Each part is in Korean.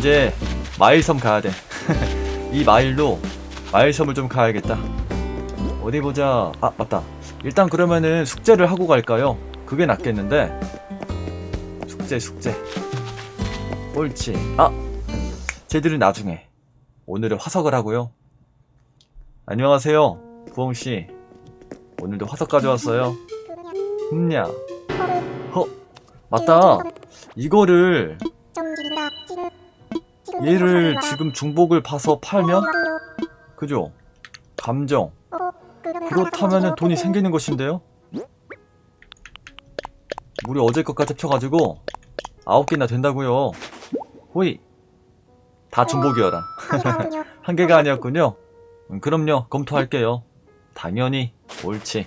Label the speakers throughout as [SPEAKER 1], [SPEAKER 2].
[SPEAKER 1] 이제 마일섬 가야 돼. 이 마일로 마일섬을 좀 가야겠다. 어디 보자. 아 맞다. 일단 그러면은 숙제를 하고 갈까요? 그게 낫겠는데. 숙제 숙제. 옳지. 아 쟤들은 나중에. 오늘은 화석을 하고요. 안녕하세요, 부엉 씨. 오늘도 화석 가져왔어요. 흠냐. 허 맞다. 이거를 얘를 지금 중복을 봐서 팔면 그죠? 감정 그렇다면은 돈이 생기는 것인데요? 우리 어제 것까지 합쳐가지고 아홉 개나 된다고요. 호이 다 중복이어라. 한 개가 아니었군요. 음, 그럼요 검토할게요. 당연히 옳지.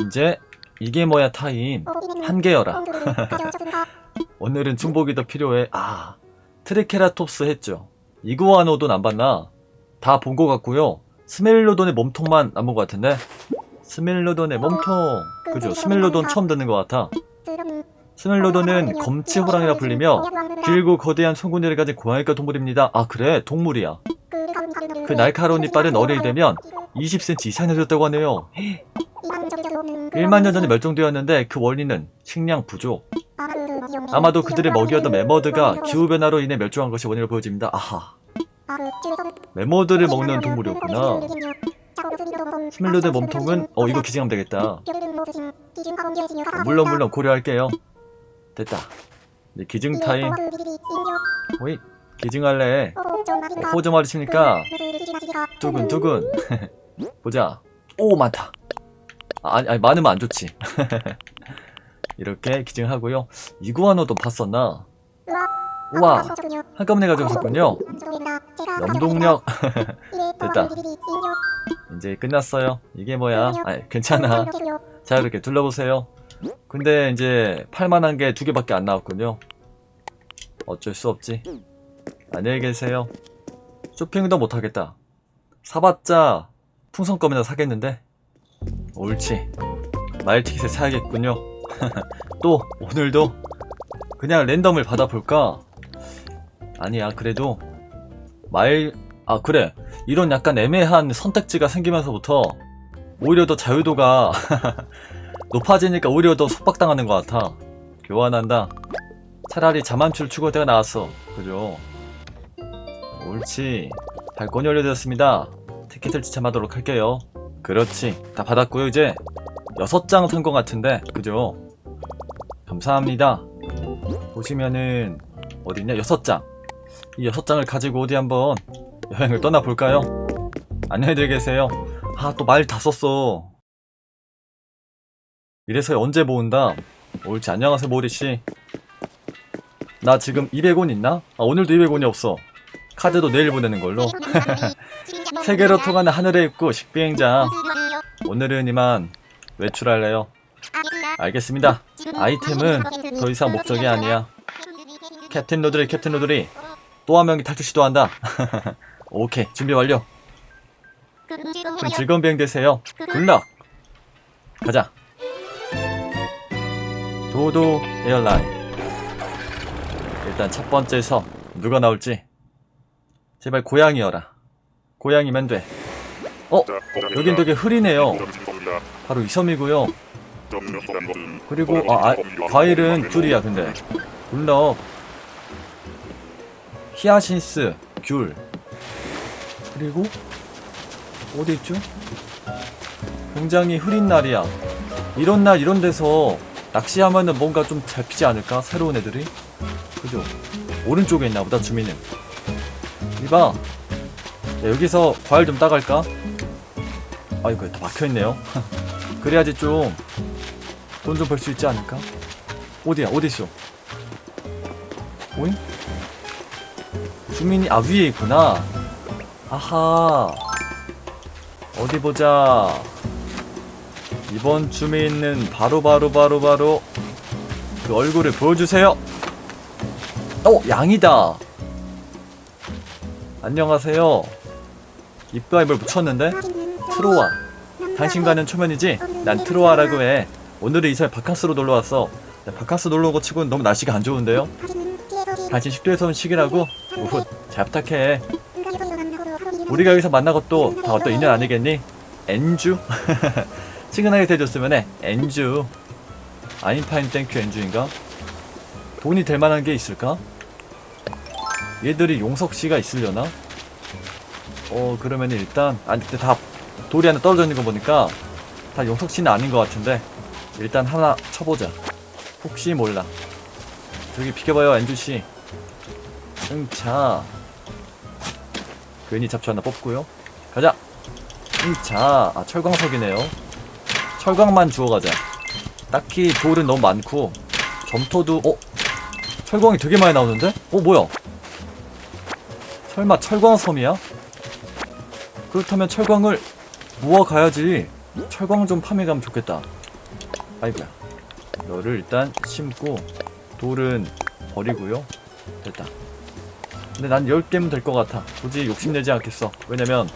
[SPEAKER 1] 이제 이게 뭐야 타임 한 개여라. 오늘은 중복이 더 필요해. 아, 트리케라톱스 했죠. 이구아노돈 안 봤나? 다 본 것 같고요. 스멜로돈의 몸통만 남은 것 같은데? 스멜로돈의 몸통. 그죠? 스멜로돈 처음 듣는 것 같아. 스멜로돈은 검치 호랑이라 불리며 길고 거대한 손군이를 가진 고양이과 동물입니다. 아, 그래? 동물이야. 그 날카로운 이빨은 어른이 되면 20cm 이상이 되었다고 하네요. 1만 년 전에 멸종되었는데 그 원인은 식량 부족. 아마도 그들의 먹이였던 메머드가 기후변화로 인해 멸종한 것이 원인을 보여집니다. 아하. 메머드를 먹는 동물이었구나. 스멜로드 몸통은 어 이거 기증하면 되겠다. 어, 물론 물론 고려할게요. 됐다. 이제 기증 타임. 호이 기증할래. 어, 호좀 하시니까 두근두근. 보자. 오 많다. 아, 아니, 아니 많으면 안 좋지. 이렇게 기증하고요. 이구아노도 봤었나? 우와 한꺼번에 가져오셨군요. 염동력 됐다. 이제 끝났어요. 이게 뭐야? 아 괜찮아. 자 이렇게 둘러보세요. 근데 이제 팔만한 게 두 개밖에 안 나왔군요. 어쩔 수 없지. 안녕히 계세요. 쇼핑도 못하겠다. 사봤자 풍선껌이나 사겠는데? 옳지. 마일 티켓을 사야겠군요. 또 오늘도 그냥 랜덤을 받아볼까? 아니야 그래도 마일 아 그래. 이런 약간 애매한 선택지가 생기면서부터 오히려 더 자유도가 높아지니까 오히려 더 속박당하는 것 같아. 교환한다. 차라리 자만출 추구대가 나왔어. 그죠? 옳지. 발권이 올려졌습니다. 티켓을 지참하도록 할게요 그렇지. 다 받았고요 이제. 여섯 장 산 것 같은데 그죠? 감사합니다. 보시면은 어디있냐? 여섯 장이 여섯 장을 가지고 어디 한번 여행을 떠나볼까요? 안녕히들 계세요. 아 또 말 다 썼어. 이래서 언제 모은다? 옳지 안녕하세요 모리씨. 나 지금 200원 있나? 아 오늘도 200원이 없어. 카드도 내일 보내는 걸로 세계로 통하는 하늘의 입구 식비행장. 오늘은 이만 외출할래요? 알겠습니다. 아이템은 더 이상 목적이 아니야. 캡틴 로드리 캡틴 로드리. 또 한 명이 탈출 시도한다. 오케이 준비 완료. 그럼 즐거운 비행 되세요. 굿럭. 가자. 도도 에어라인. 일단 첫 번째 섬 누가 나올지. 제발 고양이여라 고양이면 돼 어? 여긴 되게 흐리네요. 바로 이 섬이고요. 그리고 아, 아 과일은 귤이야 근데. 굴럭 히아신스 귤. 그리고 어디 있죠? 굉장히 흐린 날이야. 이런 날 이런 데서 낚시하면은 뭔가 좀 잡히지 않을까? 새로운 애들이. 그죠? 오른쪽에 있나 보다 주민은. 이봐 야, 여기서 과일 좀 따갈까? 아이고 다 막혀있네요 그래야지 좀 돈 좀 벌 수 있지 않을까? 어디야 어디 있어? 오잉? 주민이 아 위에 있구나. 아하. 어디 보자. 이번 주민은 바로 바로 바로 바로 그 얼굴을 보여주세요. 어 양이다. 안녕하세요. 입가에 뭘 붙였는데? 트로아. 당신과는 초면이지? 난 트로아라고 해. 오늘은 이사에 바카스로 놀러 왔어. 야, 바카스 놀러 온거 치고는 너무 날씨가 안 좋은데요? 당신 식도에서 온 식이라고? 우후, 잘 부탁해. 우리가 여기서 만난 것도 다 어떤 인연 아니겠니? 엔주? 친근하게 대줬으면 해. 엔주. 아인파인 땡큐 엔주인가? 돈이 될 만한 게 있을까? 얘들이 용석씨가 있으려나? 어, 그러면 일단, 아니, 근데 다 돌이 하나 떨어져 있는 거 보니까 다 용석씨는 아닌 것 같은데 일단 하나 쳐보자. 혹시 몰라. 저기 비켜봐요, 엔주씨. 응, 자. 괜히 잡초 하나 뽑고요. 가자. 응, 자. 아, 철광석이네요. 철광만 주워가자. 딱히 돌은 너무 많고 점토도 어? 철광이 되게 많이 나오는데? 어 뭐야? 설마 철광섬이야? 그렇다면 철광을 모아 가야지. 철광 좀 파밍하면 좋겠다. 아이고야. 너를 일단 심고 돌은 버리고요. 됐다. 근데 난 10개면 될 것 같아. 굳이 욕심내지 않겠어. 왜냐면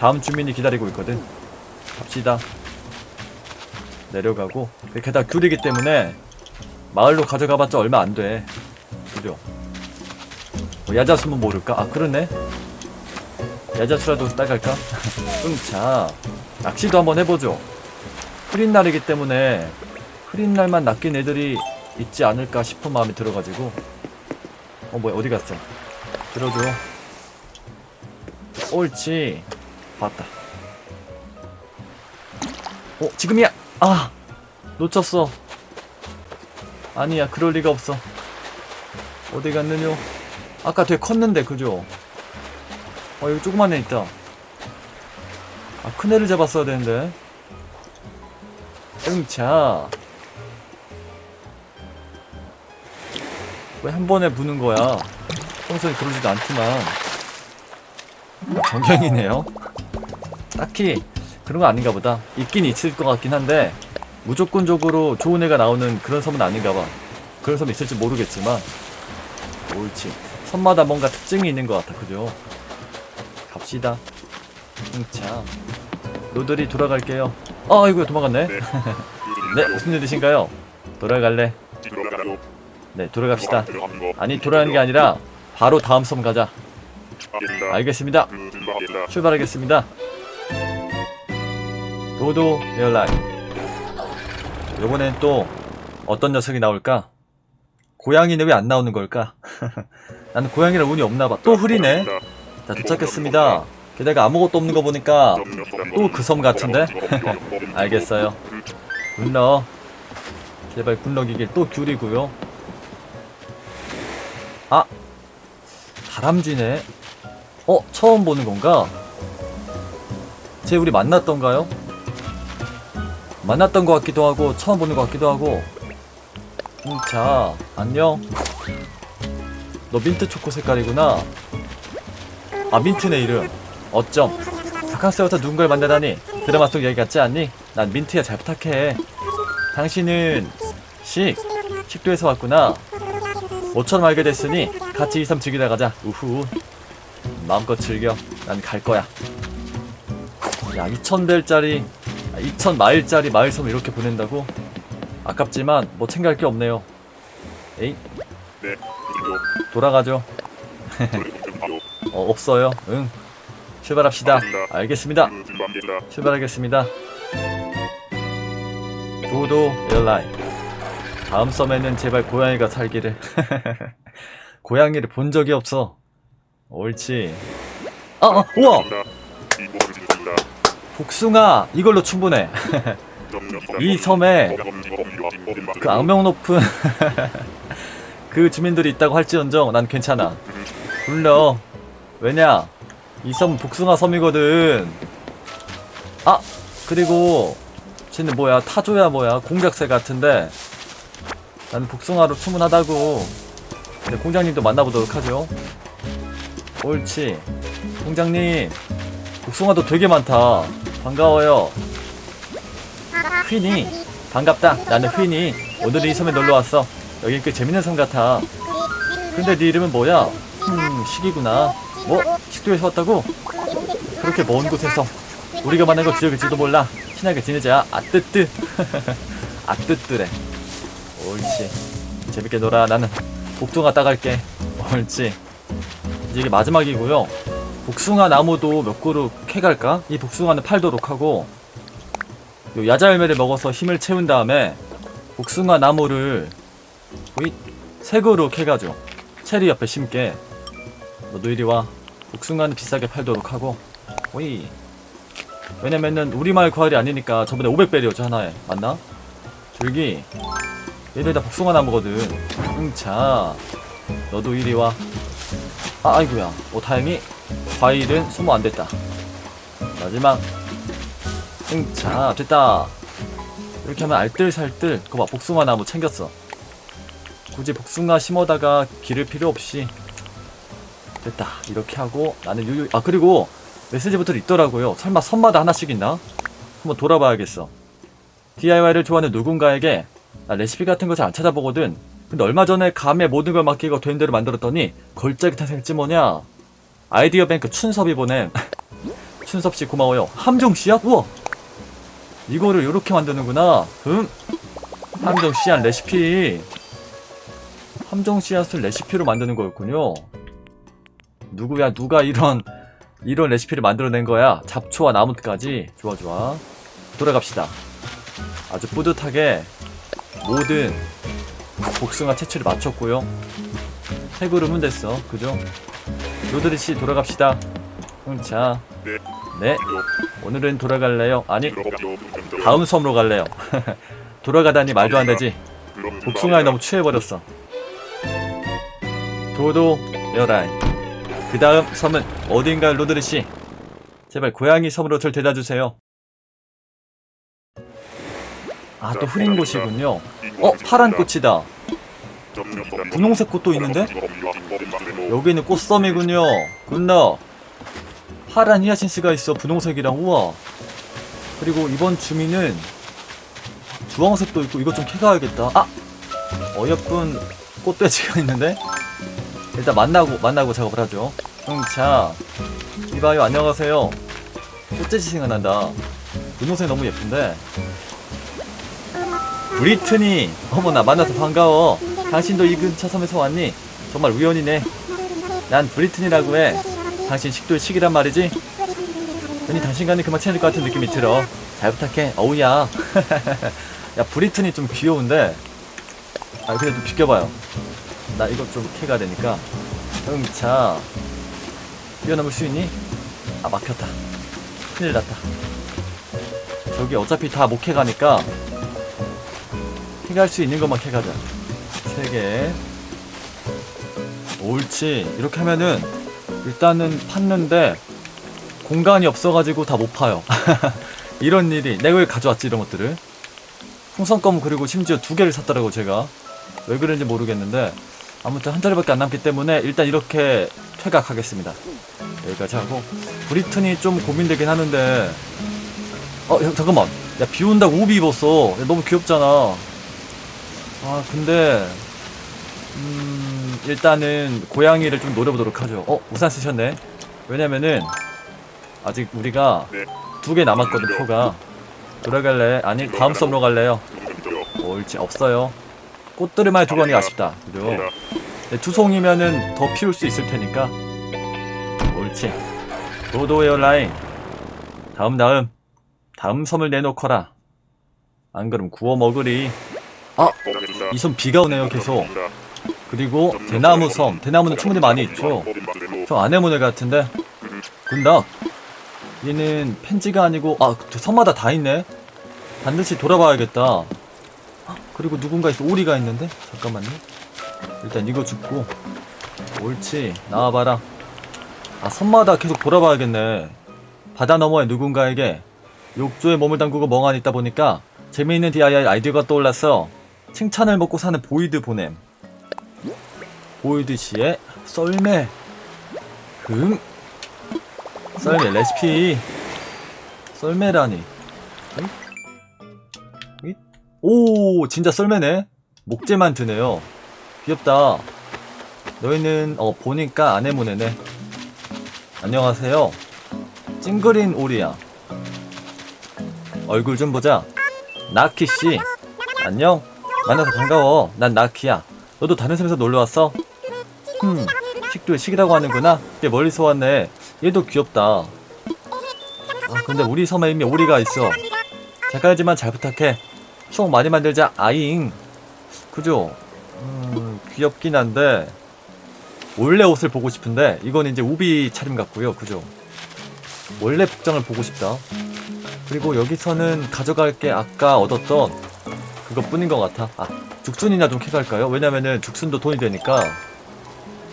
[SPEAKER 1] 다음 주민이 기다리고 있거든. 갑시다. 내려가고 게다가 귤이기 때문에 마을로 가져가봤자 얼마 안 돼. 그죠? 뭐 야자수면 모를까? 아 그러네. 야자수라도 따갈까? 응, 자 낚시도 한번 해보죠. 흐린 날이기 때문에 흐린 날만 낚인 애들이 있지 않을까 싶은 마음이 들어가지고 어 뭐야 어디 갔어? 들어줘. 옳지. 봤다. 어 지금이야. 아 놓쳤어. 아니야 그럴 리가 없어. 어디 갔느뇨? 아까 되게 컸는데 그죠? 어 여기 조그만 애 있다. 아 큰 애를 잡았어야 되는데. 응자. 왜한 번에 부는 거야? 평소에 그러지도 않지만. 정경이네요. 딱히 그런 거 아닌가 보다. 있긴 있을 것 같긴 한데 무조건적으로 좋은 애가 나오는 그런 섬은 아닌가 봐. 그런 섬이 있을지 모르겠지만 옳지. 섬마다 뭔가 특징이 있는 것 같아. 그죠? 갑시다. 응, 참. 노들이 돌아갈게요. 아, 아이고 도망갔네.
[SPEAKER 2] 네.
[SPEAKER 1] 네, 무슨 일이신가요? 돌아갈래. 네, 돌아갑시다.
[SPEAKER 2] 거.
[SPEAKER 1] 아니, 돌아가는 게 아니라 바로 다음 섬 가자.
[SPEAKER 2] 알겠습니다. 들어가겠다.
[SPEAKER 1] 출발하겠습니다. 도도 에어라인. 요번엔 또 어떤 녀석이 나올까? 고양이는 왜 안 나오는 걸까? 나는 고양이라 운이 없나 봐. 또 흐리네. 자, 도착했습니다. 게다가 아무것도 없는 거 보니까 또 그 섬 같은데? 알겠어요. 굴러. 제발 굴러기길 또 귤이고요. 아! 다람쥐네. 어? 처음 보는 건가? 쟤 우리 만났던가요? 만났던 것 같기도 하고 처음 보는 것 같기도 하고 음, 자 안녕 너 민트 초코 색깔이구나 아 민트네 이름. 어쩜. 바캉스부터 누군가를 만나다니 드라마 속 얘기 같지 않니? 난 민트야 잘 부탁해. 당신은 식 식도에서 왔구나. 모처럼 알게 됐으니 같이 이섬 즐기다 가자. 우후. 마음껏 즐겨. 난 갈 거야. 야 2000벨짜리 2000마일짜리 마을섬 이렇게 보낸다고? 아깝지만 뭐 챙겨갈 게 없네요. 에이?
[SPEAKER 2] 네.
[SPEAKER 1] 돌아가죠. 어 없어요? 응. 출발합시다. 알겠습니다.
[SPEAKER 2] 그, 들어가겠다.
[SPEAKER 1] 출발하겠습니다. 도도 에어라인. 다음 섬에는 제발 고양이가 살기를. 고양이를 본 적이 없어. 옳지. 아, 아 우와. 복숭아 이걸로 충분해. 이 섬에 그 악명 높은 그 주민들이 있다고 할지언정 난 괜찮아. 불러. 왜냐? 이 섬은 복숭아 섬이거든. 아 그리고 쟤는 뭐야 타조야 뭐야 공작새 같은데 나는 복숭아로 충분하다고. 근데 공장님도 만나보도록 하죠. 옳지. 공장님 복숭아도 되게 많다. 반가워요. 휘니 반갑다 나는 휘니 오늘 이 섬에 놀러왔어 여긴 꽤 재밌는 섬 같아 근데 네 이름은 뭐야? 음 식이구나 뭐? 식도에서 왔다고? 그렇게 먼 곳에서 우리가 만난 거 기억일지도 몰라 친하게 지내자 아뜨뜨 아뜨뜨래 옳지 재밌게 놀아 나는 복숭아 따갈게 옳지. 이제 이게 마지막이고요. 복숭아 나무도 몇 그루 캐갈까? 이 복숭아는 팔도록 하고 요 야자 열매를 먹어서 힘을 채운 다음에 복숭아 나무를 거의 세 그루 캐가죠. 체리 옆에 심게. 너도 이리 와. 복숭아는 비싸게 팔도록 하고. 오이. 왜냐면은 우리 마을 과일이 아니니까 저번에 500배리였죠 하나에. 맞나? 줄기. 얘들 다 복숭아 나무거든. 응자. 너도 이리 와. 아, 아이고야. 오, 다행히 과일은 소모 안 됐다. 마지막. 응, 자, 됐다. 이렇게 하면 알뜰살뜰. 그거 봐, 복숭아 나무 챙겼어. 굳이 복숭아 심어다가 기를 필요 없이. 됐다. 이렇게 하고 나는 유유. 아, 그리고 메시지부터 있더라고요. 설마 선마다 하나씩 있나? 한번 돌아봐야겠어. DIY를 좋아하는 누군가에게 나 레시피 같은 거잘안 찾아보거든. 근데 얼마 전에 감에 모든 걸 맡기고 된 대로 만들었더니 걸작이 탄생했지 뭐냐. 아이디어 뱅크 춘섭이 보냄. 춘섭 씨 고마워요. 함정 씨앗? 우와. 이거를 이렇게 만드는구나. 음. 함정 씨앗 레시피. 함정 씨앗을 레시피로 만드는 거였군요. 누구야 누가 이런 이런 레시피를 만들어낸 거야. 잡초와 나무까지. 좋아 좋아. 돌아갑시다. 아주 뿌듯하게 모든 복숭아 채취를 마쳤고요. 세 그루면 됐어. 그죠? 로드리 씨 돌아갑시다. 응, 자.
[SPEAKER 2] 네.
[SPEAKER 1] 네. 오늘은 돌아갈래요? 아니. 다음 섬으로 갈래요. 돌아가다니 말도 안 되지. 복숭아에 너무 취해버렸어. 도도 여라이. 그 다음 섬은 어딘가요, 로드리 씨? 제발 고양이 섬으로 절 데려다 주세요. 아, 또 흐린 곳이군요. 어, 파란 꽃이다. 분홍색 꽃도 있는데? 여기는 꽃섬이군요. 굿너. 파란 히아신스가 있어. 분홍색이랑 우와. 그리고 이번 주민은 주황색도 있고 이것 좀 캐가야겠다. 아! 어여쁜 꽃돼지가 있는데? 일단 만나고 만나고 작업을 하죠. 응, 자. 이봐요, 안녕하세요. 꽃돼지 생각난다. 분홍색 너무 예쁜데. 브리트니! 어머나, 만나서 반가워. 당신도 이 근처 섬에서 왔니? 정말 우연이네. 난 브리튼이라고 해. 당신 식도의 식이란 말이지? 괜히 당신과는 그만 친해질 것 같은 느낌이 들어. 잘 부탁해. 어우야. 야, 브리튼이 좀 귀여운데. 아, 그냥 좀 비켜봐요. 나 이거 좀 캐가 되니까. 응, 자. 뛰어넘을 수 있니? 아, 막혔다. 큰일 났다. 저기 어차피 다 못 캐가니까. 캐갈 수 있는 것만 캐가자. 세 개. 옳지. 이렇게 하면은 일단은 팠는데 공간이 없어가지고 다 못 파요. 이런 일이 내가 왜 가져왔지 이런 것들을? 풍선껌 그리고 심지어 두 개를 샀더라고 제가. 왜 그런지 모르겠는데 아무튼 한 자리밖에 안 남기 때문에 일단 이렇게 퇴각하겠습니다. 여기까지 하고. 브리튼이 좀 고민되긴 하는데. 어 야, 잠깐만. 야 비 온다고 우비 입었어. 야, 너무 귀엽잖아. 아 근데 음 일단은 고양이를 좀 노려보도록 하죠. 어 우산 쓰셨네. 왜냐면은 아직 우리가
[SPEAKER 2] 네.
[SPEAKER 1] 두개 남았거든 표가. 돌아갈래? 아니 다음 썸으로 갈래요? 옳지 없어요 꽃들을만 두고 가니 아쉽다. 그죠? 네, 두 송이면은 더 피울 수 있을 테니까. 옳지. 도도웨어 라인. 다음 다음. 다음 섬을 내놓거라. 안 그럼 구워 먹으리. 이섬 비가 오네요 계속. 그리고 대나무 섬. 대나무는 충분히 많이 있죠. 저 아네모네 같은데. 군dak 얘는 펜지가 아니고 아그 섬마다 다 있네. 반드시 돌아봐야겠다 그리고 누군가 있어. 오리가 있는데? 잠깐만요. 일단 이거 줍고. 옳지. 나와봐라. 아 섬마다 계속 돌아봐야겠네. 바다 너머의 누군가에게 욕조에 몸을 담그고 멍하니 있다 보니까 재미있는 DIY 아이디어가 떠올랐어. 칭찬을 먹고 사는 보이드 보냄. 보이드 씨의 썰매. 금 썰매 레시피. 썰매라니? 오 진짜 썰매네 목재만 드네요 귀엽다 너희는 어 보니까 아내모네네 안녕하세요 찡그린 오리야 얼굴 좀 보자 나키씨 안녕 만나서 반가워 난 나키야 너도 다른 섬에서 놀러왔어? 음 식도 식이라고 하는구나. 꽤 멀리서 왔네. 얘도 귀엽다. 아, 근데 우리 섬에 이미 오리가 있어. 작가지만 잘 부탁해. 추억 많이 만들자. 아잉. 그죠? 음, 귀엽긴 한데 원래 옷을 보고 싶은데 이건 이제 우비 차림 같고요. 그죠? 원래 복장을 보고 싶다. 그리고 여기서는 가져갈 게 아까 얻었던 그것뿐인 것 같아. 아, 죽순이나 좀 캐갈까요? 왜냐면은 죽순도 돈이 되니까.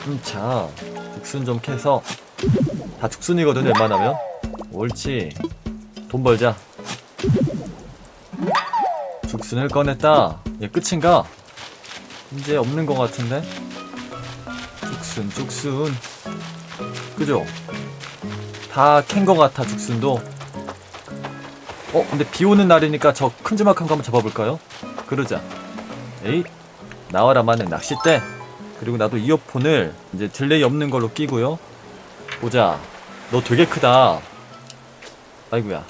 [SPEAKER 1] 음, 자, 죽순 좀 캐서 다 죽순이거든요. 웬만하면. 옳지. 돈 벌자. 죽순을 꺼냈다. 얘 끝인가? 이제 없는 것 같은데. 죽순, 죽순. 그죠? 다 캔 것 같아 죽순도. 어, 근데 비 오는 날이니까 저 큼지막한 거 한번 잡아볼까요? 그러자. 에이, 나와라 마는 낚싯대. 그리고 나도 이어폰을 이제 딜레이 없는 걸로 끼고요. 보자. 너 되게 크다. 아이구야.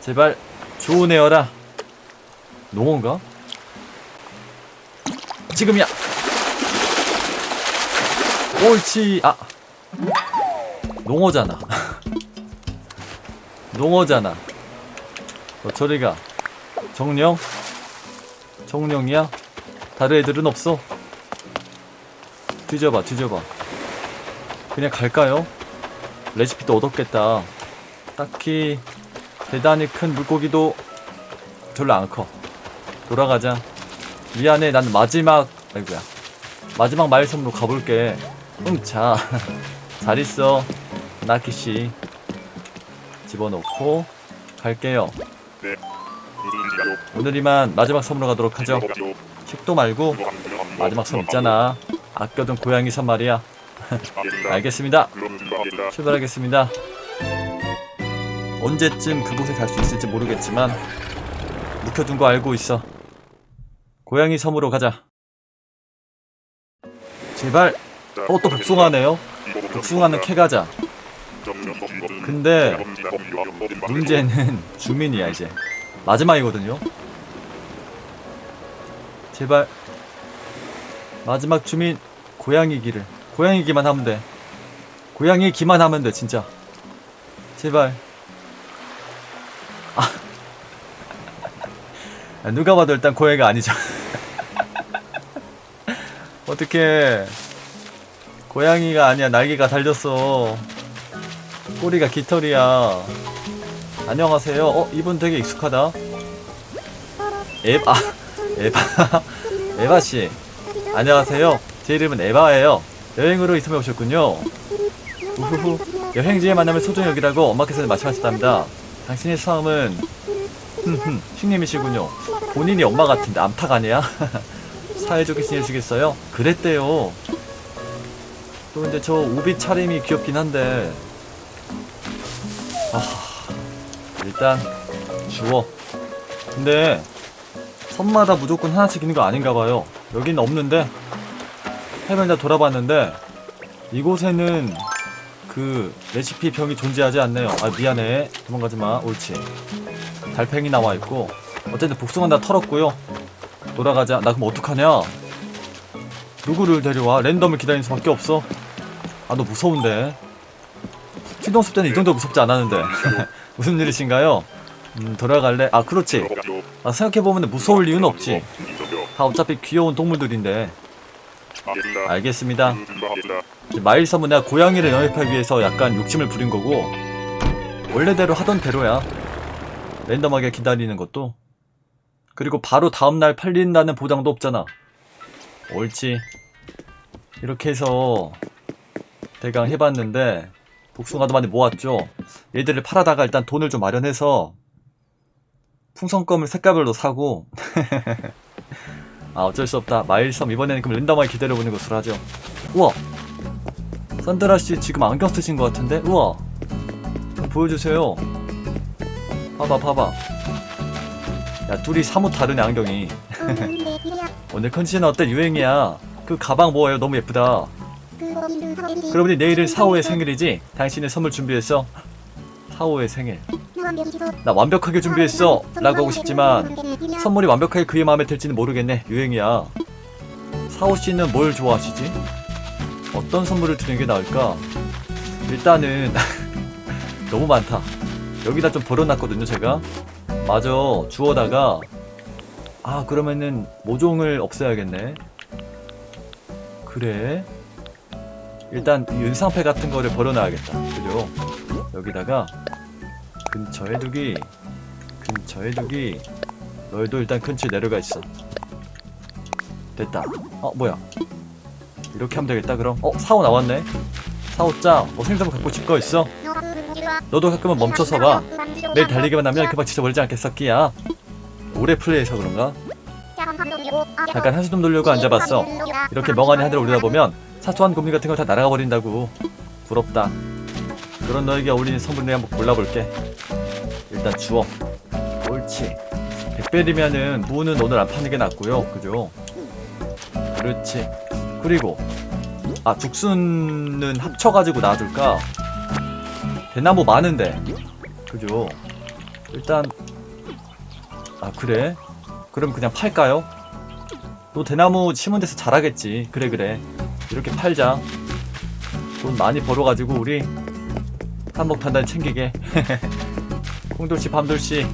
[SPEAKER 1] 제발 좋은 애여라. 농어인가? 지금이야. 옳지. 아. 농어잖아. 농어잖아. 너 저리가. 정령? 정령이야? 다른 애들은 없어? 뒤져봐, 뒤져봐. 그냥 갈까요? 레시피도 얻었겠다. 딱히 대단히 큰 물고기도 별로 안 커. 돌아가자. 미안해, 난 마지막, 아이고야. 마지막 마일섬으로 가볼게. 응, 자. 잘 있어. 나키씨. 집어넣고, 갈게요. 오늘 이만 마지막 섬으로 가도록 하죠. 식도 말고, 마지막 섬 있잖아. 아껴둔 고양이 섬 말이야.
[SPEAKER 2] 알겠습니다.
[SPEAKER 1] 출발하겠습니다. 언제쯤 그곳에 갈 수 있을지 모르겠지만 묵혀둔 거 알고 있어. 고양이 섬으로 가자. 제발. 어 또 복숭아네요. 복숭아는 캐가자. 근데 문제는 주민이야 이제. 마지막이거든요. 제발. 마지막 주민 고양이 길을. 고양이 기만 하면 돼. 고양이 기만 하면 돼 진짜. 제발. 아. 누가 봐도 일단 고양이가 아니죠. 어떻게 고양이가 아니야 날개가 달렸어. 꼬리가 깃털이야. 안녕하세요. 어 이분 되게 익숙하다. 에바 에바 에바 씨. 안녕하세요. 제 이름은 에바예요. 여행으로 이 섬에 오셨군요. 우후후. 여행지에 만나면 소중히 여기라고 엄마께서 말씀하셨답니다. 당신의 성은 흠흠 식님이시군요. 본인이 엄마 같은데 암탉 아니야? 사회적인 지내시겠어요? 그랬대요. 또 근데 저 오비 차림이 귀엽긴 한데 아 일단 주워. 근데 섬마다 무조건 하나씩 있는 거 아닌가 봐요. 여긴 없는데 해변 다 돌아봤는데 이곳에는 그 레시피 병이 존재하지 않네요. 아 미안해. 도망가지 마. 옳지. 달팽이 나와 있고 어쨌든 복숭아 다 털었고요. 돌아가자. 나 그럼 어떡하냐? 누구를 데려와? 랜덤을 기다리는 수밖에 없어. 아 너 무서운데. 신동습 때는 이 정도 무섭지 않았는데 무슨 일이신가요? 음 돌아갈래? 아 그렇지. 아, 생각해보면 무서울 이유는 없지. 다 어차피 귀여운 동물들인데. 알겠습니다. 마일섬은 내가 고양이를 영입하기 위해서 약간 욕심을 부린 거고 원래대로 하던 대로야 랜덤하게 기다리는 것도 그리고 바로 다음날 팔린다는 보장도 없잖아 옳지 이렇게 해서 대강 해봤는데 복숭아도 많이 모았죠 얘들을 팔아다가 일단 돈을 좀 마련해서 풍선껌을 색깔별로 사고 아 어쩔 수 없다 마일섬 이번에는 그럼 랜덤하게 기다려보는 것으로 하죠 우와 산드라 씨 지금 안경 쓰신 것 같은데? 우와. 좀 보여주세요. 봐봐, 봐봐. 야, 둘이 사뭇 다르네, 안경이. 오늘 컨디션 어때? 유행이야. 그 가방 뭐예요? 너무 예쁘다. 보니 내일은 사오의 생일이지? 당신의 선물 준비했어? 사오의 생일. 나 완벽하게 준비했어. 라고 하고 싶지만, 선물이 완벽하게 그의 마음에 들지는 모르겠네. 유행이야. 사오 씨는 뭘 좋아하시지? 어떤 선물을 드리는 게 나을까? 일단은 너무 많다. 여기다 좀 버려놨거든요, 제가. 마저 주워다가 아 그러면은 모종을 없애야겠네. 그래. 일단 이 은상패 같은 거를 버려놔야겠다. 그죠? 여기다가 근처에 두기, 근처에 두기. 너희도 일단 근처에 내려가 있어. 됐다. 어 뭐야? 이렇게 하면 되겠다. 그럼 어 사오 나왔네. 사오짱, 뭐 생선 갖고 집 거 있어? 너도 가끔은 멈춰서 봐. 매일 달리기만 하면 금방 지쳐 버리지 않겠어, 끼야? 오래 플레이해서 그런가? 잠깐 한숨 좀 돌려고 앉아봤어. 이렇게 멍하니 하늘을 올려다보면 사소한 고민 같은 거다 날아가 버린다고. 부럽다. 그런 너에게 어울리는 선물 내가 한번 골라볼게. 일단 주워. 옳지. 100배이면은 무는 오늘 안 파는 게 낫고요. 그죠? 그렇지. 그리고 아 죽순은 합쳐가지고 놔둘까? 대나무 많은데. 그죠? 일단 아 그래? 그럼 그냥 팔까요? 너 대나무 심은 데서 자라겠지. 그래 그래. 이렇게 팔자. 돈 많이 벌어가지고 우리 단단히 챙기게. 홍돌씨 밤돌씨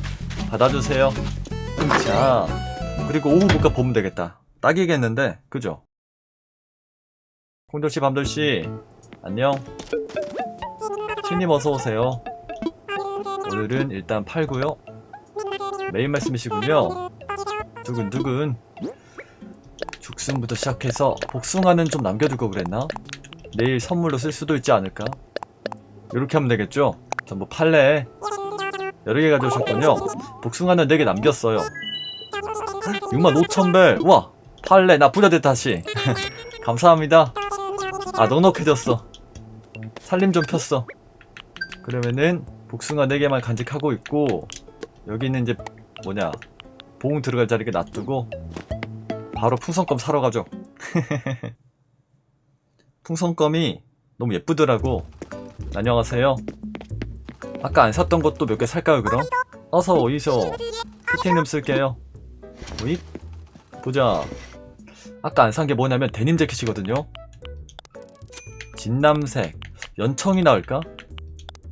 [SPEAKER 1] 받아주세요. 자 그리고 오후 물가 보면 되겠다. 딱이겠는데 그죠? 홍돌씨 밤돌씨 안녕. 신님 어서 오세요. 오늘은 일단 팔고요. 메인 말씀이시군요. 두근두근. 죽순부터 시작해서 복숭아는 좀 남겨두고 그랬나? 내일 선물로 쓸 수도 있지 않을까? 이렇게 하면 되겠죠? 전부 팔래. 여러 개 가져오셨군요. 복숭아는 4개 남겼어요. 65,000벨. 우와! 팔래. 나 부자 됐다, 다시. 감사합니다. 아, 넉넉해졌어. 살림 좀 폈어. 그러면은 복숭아 4개만 간직하고 있고 여기는 이제 뭐냐 봉 들어갈 자리에 놔두고 바로 풍선껌 사러 가죠. 풍선껌이 너무 예쁘더라고. 안녕하세요. 아까 안 샀던 것도 몇 개 살까요 그럼? 어서 오이소. 피팅름 쓸게요. 오잇. 보자. 아까 안 산 게 뭐냐면 데님 재킷이거든요. 진남색. 연청이 나올까?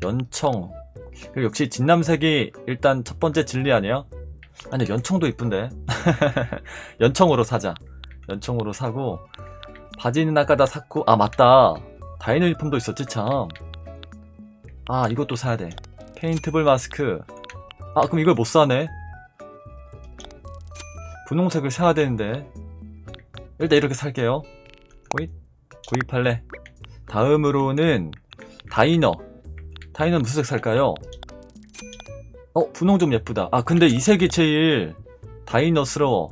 [SPEAKER 1] 연청. 역시 진남색이 일단 첫 번째 진리 아니야? 아니 연청도 이쁜데. 연청으로 사자. 연청으로 사고 바지는 아까 다 샀고 아 맞다. 다이너 일품도 있었지 참. 아 이것도 사야 돼. 페인트볼 마스크. 아 그럼 이걸 못 사네. 분홍색을 사야 되는데. 일단 이렇게 살게요. 구입 구입할래. 다음으로는 다이너. 다이너 무슨 색 살까요? 어, 분홍 좀 예쁘다. 아, 근데 이 색이 제일 다이너스러워.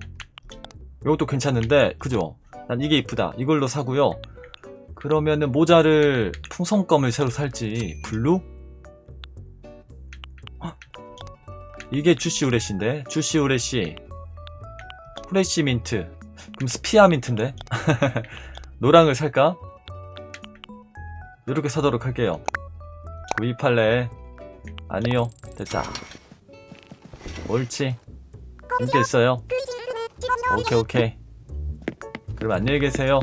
[SPEAKER 1] 이것도 괜찮은데, 그죠? 난 이게 이쁘다. 이걸로 사고요. 그러면은 모자를 풍선껌을 새로 살지. 블루? 헉! 이게 주시 우레시인데? 주시 우레시. 프레시 민트. 그럼 스피아 민트인데? 노랑을 살까? 이렇게 사도록 할게요. 구입할래? 아니요. 됐다. 옳지. 있어요. 오케이, 오케이. 그럼 안녕히 계세요.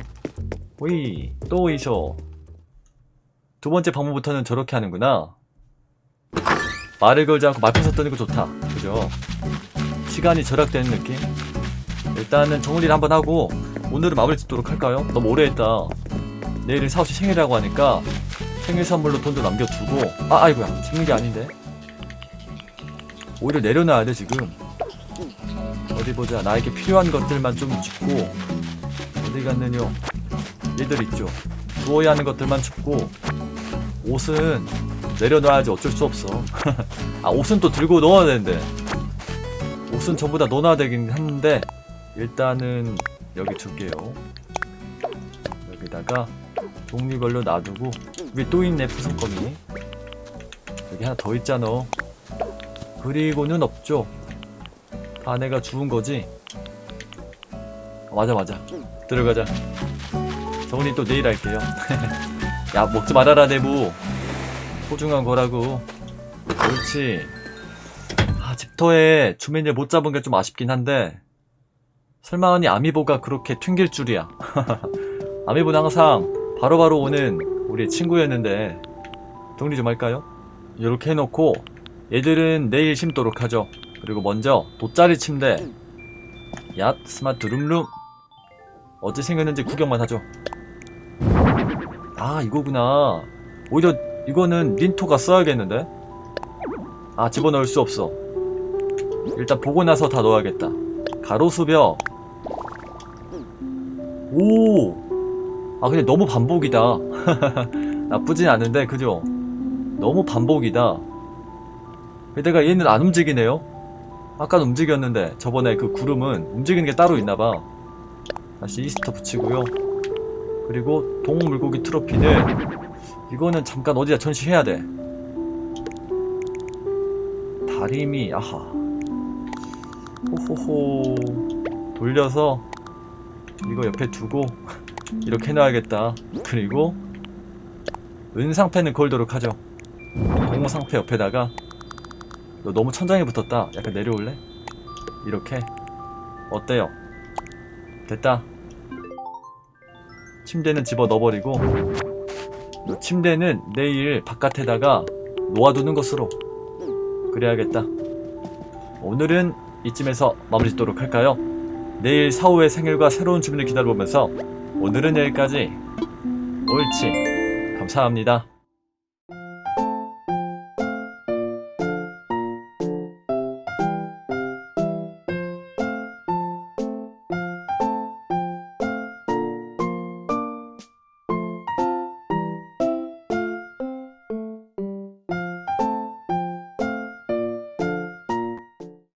[SPEAKER 1] 호이, 또 오이쇼. 두 번째 방법부터는 저렇게 하는구나. 말을 걸지 않고 말풍선 떠는 거 좋다. 그죠? 시간이 절약되는 느낌? 일단은 정리를 한번 하고, 오늘은 마무리 짓도록 할까요? 너무 오래 했다. 내일은 사오씨 생일이라고 하니까, 생일 선물로 돈도 남겨두고. 아 아이고야. 게 아닌데. 오히려 내려놔야 돼 지금. 어디 보자. 나에게 필요한 것들만 좀 줍고. 어디 갔느뇨? 얘들 있죠. 주어야 하는 것들만 줍고. 옷은 내려놔야지 어쩔 수 없어. 아 옷은 또 들고 넣어야 되는데. 옷은 전부 다 넣어놔야 되긴 하는데 일단은 여기 둘게요. 여기다가 종류별로 놔두고 위에 또 있네 푸성껌이 여기 하나 더 있잖아 그리고는 없죠. 다 내가 주운 거지? 어, 맞아 맞아. 들어가자. 정훈이 또 내일 할게요. 야 먹지 말아라 내부. 소중한 거라고. 그렇지. 아 집터에 주민을 못 잡은 게 좀 아쉽긴 한데 설마 하니 아미보가 그렇게 튕길 줄이야. 아미보는 항상 바로바로 오는 우리 친구였는데 정리 좀 할까요? 이렇게 해놓고 얘들은 내일 심도록 하죠. 그리고 먼저 돗자리 침대 얏 스마트 룸룸 어찌 생겼는지 구경만 하죠. 아 이거구나. 오히려 이거는 린토가 써야겠는데? 아 집어넣을 수 없어. 일단 보고 나서 다 넣어야겠다. 가로수벽. 오. 아 근데 너무 반복이다. 나쁘진 않은데 그죠? 너무 반복이다. 게다가 얘는 안 움직이네요. 아까는 움직였는데 저번에 그 구름은 움직이는 게 따로 있나봐. 다시 이스터 붙이고요. 그리고 동물고기 트로피는 이거는 잠깐 어디다 전시해야 돼. 다리미 아하. 호호호. 돌려서 이거 옆에 두고 이렇게 해놔야겠다. 그리고 은상패는 걸도록 하죠. 동상패 옆에다가 너 너무 천장에 붙었다. 약간 내려올래? 이렇게 어때요? 됐다. 침대는 집어 넣어버리고 이 침대는 내일 바깥에다가 놓아두는 것으로 그래야겠다. 오늘은 이쯤에서 마무리 짓도록 할까요? 내일 사후의 생일과 새로운 주민을 기다려보면서 오늘은 여기까지 옳지 감사합니다.